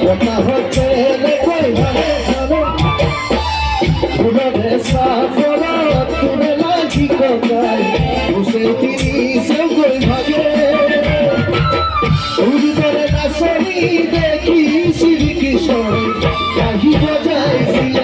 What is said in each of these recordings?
কথা হচ্ছে কই ভালো ভালো উড়ে সাফর তুমি লাগি কোথায় বসে তিনি সব কই ভাগে উড়ে নাচনি দেখি শ্রী কিশোর কাহি বজাইছিল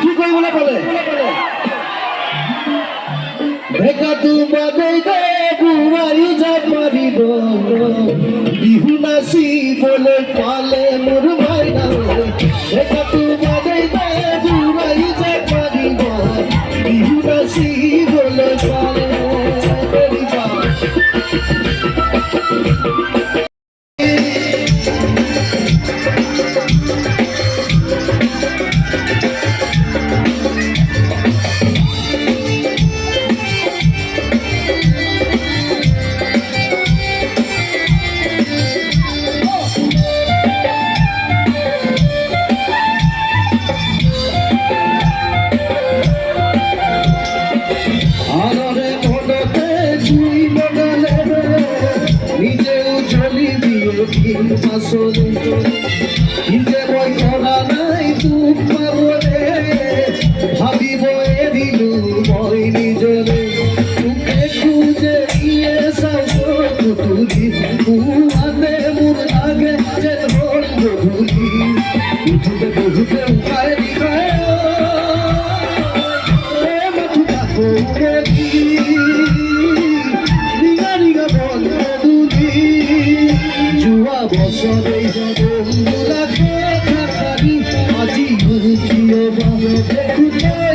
কি কই বলে বলে দেখা তু বাজে দে বুড়াই যে মারিব। বিহু নাচি বলে পালে নিজে বই করা নাই তুপ পাবলে ভাবিব নিজরে। কুতুরি কুয়াতে মোর আগে যে জুয়া বছরে বন্ধুরা আজি উঠিও দেখুতে